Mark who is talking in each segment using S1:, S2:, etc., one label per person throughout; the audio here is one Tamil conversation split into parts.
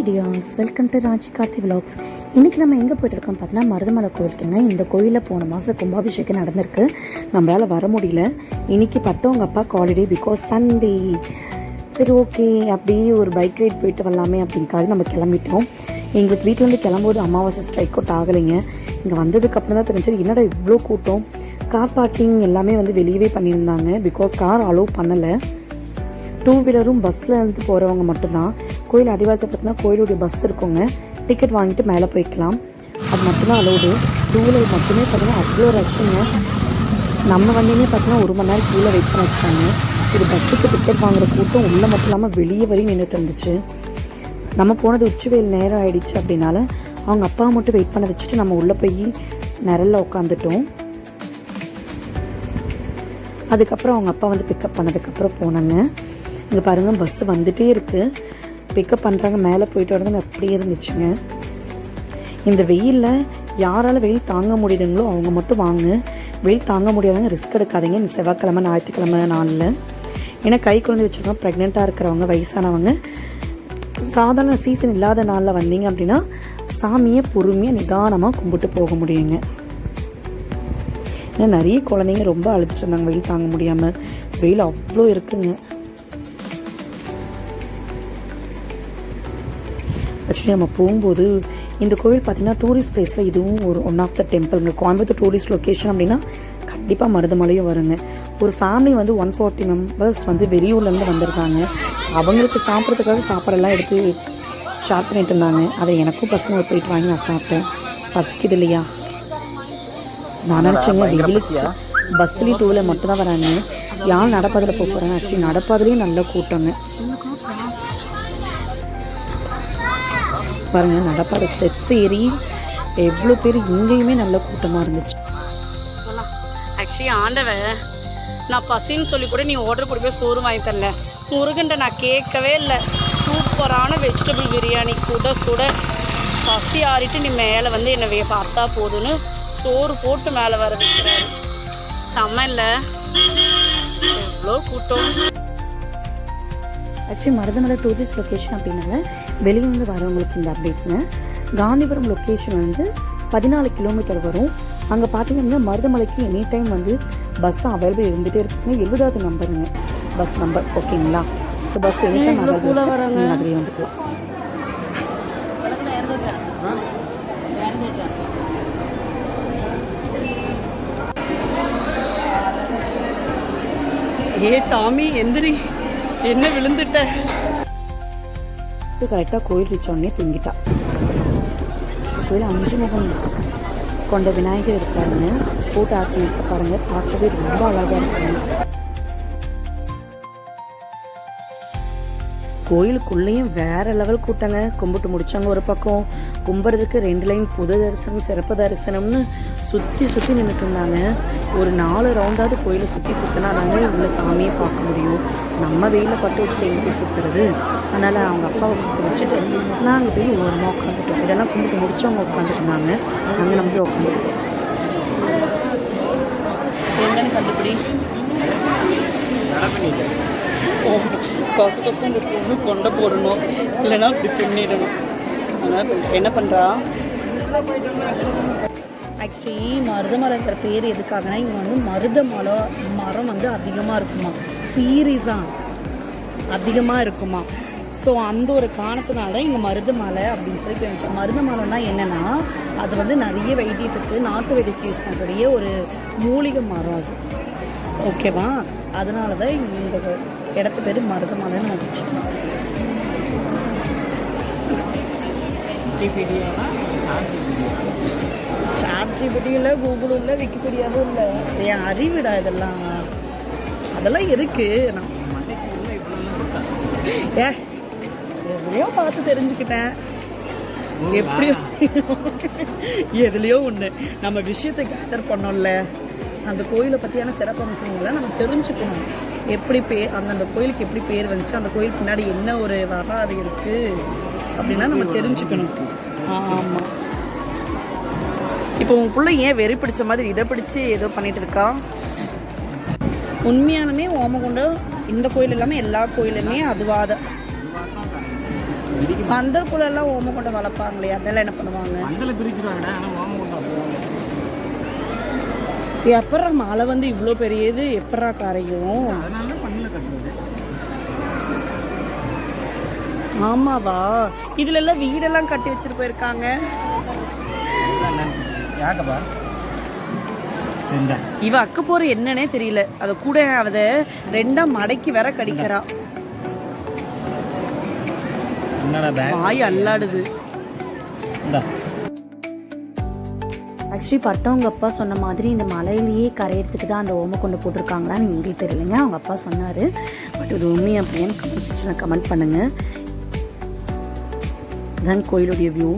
S1: Hi dears welcome to Raji Karthi vlogs இன்றைக்கி நம்ம எங்கே போயிட்டு இருக்கோம் பார்த்தீங்கன்னா மருதமலை கோயிலுக்குங்க. இந்த கோயிலில் போன மாதம் கும்பாபிஷேகம் நடந்திருக்கு. நம்மளால் வர முடியல. இன்னைக்கு பட்டும் அப்பா ஹாலிடே பிகாஸ் சண்டே சரி ஓகே அப்படியே ஒரு பைக் ரைட் போயிட்டு வரலாமே அப்படிங்காக நம்ம கிளம்பிட்டோம். எங்களுக்கு வீட்டிலேருந்து கிளம்போது அமாவாசை ஸ்ட்ரைக் அவுட் ஆகலைங்க. இங்கே வந்ததுக்கப்புறம் தான் தெரிஞ்சது என்னடா இவ்வளோ கூட்டம்? கார் பார்க்கிங் எல்லாமே வந்து வெளியவே பண்ணியிருந்தாங்க. பிகாஸ் கார் அலோவ் பண்ணலை. டூ வீலரும் பஸ்ஸில் இருந்து போகிறவங்க மட்டும்தான். கோயில் அடிவாரத்தை பார்த்தீங்கன்னா கோயிலுடைய பஸ் இருக்குங்க. டிக்கெட் வாங்கிட்டு மேலே போய்க்கலாம். அது மட்டும்தான் அலோடு டூ வீலர் மட்டுமே பார்த்தீங்கன்னா அவ்வளோ ரஷ்ஷுங்க நம்ம வண்டியுமே பார்த்தீங்கன்னா ஒரு மணி நேரம் கீழே வெயிட் பண்ண வச்சுட்டாங்க. இது பஸ்ஸுக்கு டிக்கெட் வாங்குற கூட்டம் உள்ளே மட்டும் இல்லாமல் வெளியே வரையும் நின்றுட்டு இருந்துச்சு. நம்ம போனது உச்சிவேல் நேரம் ஆயிடுச்சு அப்படின்னால அவங்க அப்பா மட்டும் வெயிட் பண்ண வச்சுட்டு நம்ம உள்ளே போய் நிரலில் உட்காந்துட்டோம் அதுக்கப்புறம் அவங்க அப்பா வந்து பிக்கப் பண்ணதுக்கப்புறம் போனாங்க. இங்கே பாருங்கள் பஸ்ஸு வந்துகிட்டே இருக்குது பிக்கப் பண்ணுறாங்க மேலே போயிட்டு வரதுங்க அப்படியே இருந்துச்சுங்க. இந்த வெயிலில் யாரால் வெயில் தாங்க முடியுதுங்களோ அவங்க மட்டும் வாங்க. வெயில் தாங்க முடியாதவங்க ரிஸ்க் எடுக்காதீங்க. இந்த செவ்வாய்க்கிழமை ஞாயிற்றுக்கிழமை நாளில். ஏன்னா கை குழந்தை வச்சுருக்கோம் ப்ரெக்னெண்ட்டாக இருக்கிறவங்க வயசானவங்க சாதாரண சீசன் இல்லாத நாளில் வந்தீங்க அப்படின்னா சாமியை பொறுமையாக நிதானமாக கும்பிட்டு போக முடியுங்க. ஏன்னா நிறைய குழந்தைங்க ரொம்ப அழுதுட்டு இருந்தாங்க வெயில் தாங்க முடியாமல் வெயில் அவ்வளோ இருக்குங்க. ஆக்சுவலி நம்ம போகும்போது இந்த கோவில் பார்த்தீங்கன்னா டூரிஸ்ட் பிளேஸில் இதுவும் ஒரு ஒன் ஆஃப் த டெம்பிள்ங்க கோயம்புத்தூர் டூரிஸ்ட் லொக்கேஷன் அப்படின்னா கண்டிப்பாக மருதமலையும் வருங்க. ஒரு ஃபேமிலி வந்து ஒன் ஃபார்ட்டி மெம்பர்ஸ் வந்து வெளியூர்லேருந்து வந்திருக்காங்க. அவங்களுக்கு சாப்பிட்றதுக்காக சாப்பாடெல்லாம் எடுத்து ஷேர் பண்ணிட்டு இருந்தாங்க. அதை எனக்கும் பசங்க போயிட்டு வாங்கி நான் சாப்பிட்டேன். பசிக்குது இல்லையா? நான் நினச்சேங்க வெயிலுக்கு பஸ்லேயும் டூவில் மட்டும்தான் வராங்க. யார் நடப்பாதையில் போக போகிறாங்க ஆக்சுவலி நடப்பாதையிலையும் நல்ல கூட்டங்க. பாருங்க நடப்பாத ஸ்டெப்ஸ் ஏறி எவ்வளோ பேர் இங்கேயுமே நல்ல கூட்டமாக இருந்துச்சு.
S2: ஆக்சுவலி ஆண்டவன் நான் பசின்னு சொல்லி கூட நீ ஆர்டர் போய் சோறு வாங்கி தரல. முருகன்ட்ட நான் கேட்கவே இல்லை. சூப்பரான வெஜிடபிள் பிரியாணி சுட சுட பசி ஆறிட்டு நீ மேலே வந்து என்னை பார்த்தா போதும்னு சோறு போட்டு மேலே வர வைக்கிறாரு. செம்ம இல்லை? எவ்வளோ கூட்டம்.
S1: ஆக்சுவலி மருதமலை டூரிஸ்ட் லொக்கேஷன் அப்படின்னால வெளியிருந்து வரவங்களுக்கு இந்த அப்டேட்டுங்க காந்திபுரம் லொக்கேஷன் வந்து பதினாலு கிலோமீட்டர் வரும். அங்கே பார்த்தீங்க அப்படின்னா மருதமலைக்கு எனி டைம் வந்து பஸ் அவைலபிள் இருந்துகிட்டே இருக்குங்க. எழுபதாவது நம்பருங்க பஸ் நம்பர் ஓகேங்களா so bus any time available அதிலே வந்துக்கலாம்.
S2: ஏ டாமி எந்திரி. என்ன விழுந்துட்ட?
S1: கரெக்டாக கோயில் ரீச் உடனே தூங்கிட்டா கோயில் அஞ்சு முகம் கொண்ட விநாயகர் இருக்காருங்க போட்டு ஆட் இருக்க பாருங்க பார்க்கவே ரொம்ப அழகாக இருக்காங்க கோயிலுக்குள்ளேயும் வேற லெவல் கூட்டங்க கும்பிட்டு முடிச்சாங்க ஒரு பக்கம் கும்புறதுக்கு ரெண்டு லைன் புது தரிசனம் சிறப்பு தரிசனம்னு சுற்றி சுற்றி நின்றுட்டு இருந்தாங்க ஒரு நாலு ரவுண்டாவது கோயிலை சுற்றி சுற்றினா தாங்க உள்ள சாமியை பார்க்க முடியும். நம்ம வெயிலில் பட்டு வச்சுட்டு எங்கே போய் சுற்றுறது அதனால் அவங்க அப்பாவை சுற்றி வச்சுட்டு நாங்கள் போய் ஓரமாக உட்காந்துட்டோம் இதெல்லாம் கும்பிட்டு முடிச்சவங்க உட்காந்துருந்தாங்க அங்கே நம்ம போய் உட்காந்துருக்கோம்
S2: என்னன்னு கண்டுபிடி. கொசு கொசு இந்த கொண்டை போடணும். இல்லைன்னா இப்படி பின்னிடணும் என்ன பண்ணுறா
S1: ஆக்சுவலி மருதமலைங்கிற பேர் எதுக்காகனா இங்கே வந்து மருதமலை மரம் வந்து அதிகமாக இருக்குமா? சீரியஸாக அதிகமாக இருக்குமா? ஸோ அந்த ஒரு காரணத்தினால இங்கே மருதமலை அப்படின்னு சொல்லி பேச்சு மருதமலைன்னா என்னென்னா அது வந்து நிறைய வைத்தியத்துக்கு நாட்டு வைத்தியத்துக்கு யூஸ் பண்ணக்கூடிய ஒரு மூலிகை மரம் அது. ஓகேவா அதனால தான் இந்த இடத்து பேர் மருதமலைன்னு வந்துச்சு. சாட் ஜிபிடி இல்லை கூகுளும் இல்லை விக்கிபீடியாவும் இல்லை. என் அறிவிடா இதெல்லாம்? அதெல்லாம் இருக்கு. நான் ஏ எதுலையோ பார்த்து தெரிஞ்சுக்கிட்டேன். எப்படியோ. எதுலையோ ஒன்று நம்ம விஷயத்தை கேதர் பண்ணோம்ல. அந்த கோயிலை பற்றியான சிறப்பம்சங்களை நம்ம தெரிஞ்சுக்கணும். எப்படி பேர் அந்தந்த கோயிலுக்கு எப்படி பேர் வந்துச்சு? அந்த கோயில் பின்னாடி என்ன ஒரு வரலாறு இருக்குது அப்படின்னா நம்ம தெரிஞ்சுக்கணும். ஆமாம் இப்போ உன் பிள்ளை ஏன் வெறி பிடிச்ச மாதிரி இதை பிடிச்சு ஏதோ பண்ணிட்டு இருக்கா? உண்மையானுமே ஓமகுண்டம் இந்த கோயில் இல்லாமல் எல்லா கோயிலுமே அதுவாத
S3: இடிக்க
S2: பந்தல்குள்ள எல்லாம் ஓம கொண்டு வளர்ப்பாங்களே அதெல்லாம் என்ன பண்ணுவாங்க? எப்பட்றா மழை வந்து இவ்வளோ பெரியது? எப்பட்றா கரையும்
S3: அதனால தான் பண்ணில் கட்டுறது
S2: ஆமாவா? இதுல எல்லாம் வீடெல்லாம் கட்டி வச்சுட்டு போயிருக்காங்க. இவ அக்க போற என்னன்னே தெரியல. அத கூட அத ரெண்டா மடக்கி வேற கடிக்கிறா வாய் அல்லாடுது.
S3: இந்தா.
S1: ஆக்சுவலி பட்டவங்க அப்பா சொன்ன மாதிரி இந்த மலையிலேயே கரையிறதுக்கு தான் அந்த ஓம கொண்டு போட்டிருக்காங்களான்னு எங்களுக்கு தெரியலைங்க. அவங்க அப்பா சொன்னார். பட் இது உண்மை அப்படின்னு கமெண்ட் செக்ஷனில் கமெண்ட் பண்ணுங்கள் தன் கோயிலுடைய வியூ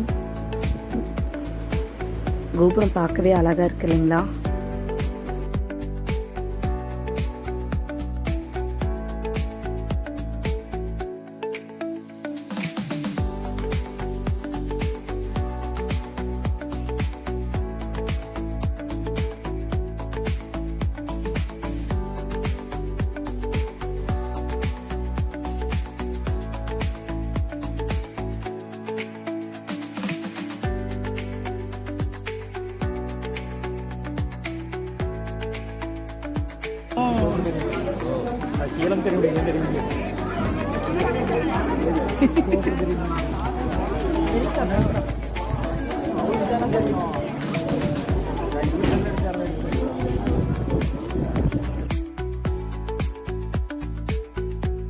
S1: கோபுரம் பார்க்கவே அழகாக இருக்கு இல்லைங்களா
S3: கீழம் தெரியும் என்ன தெரியும்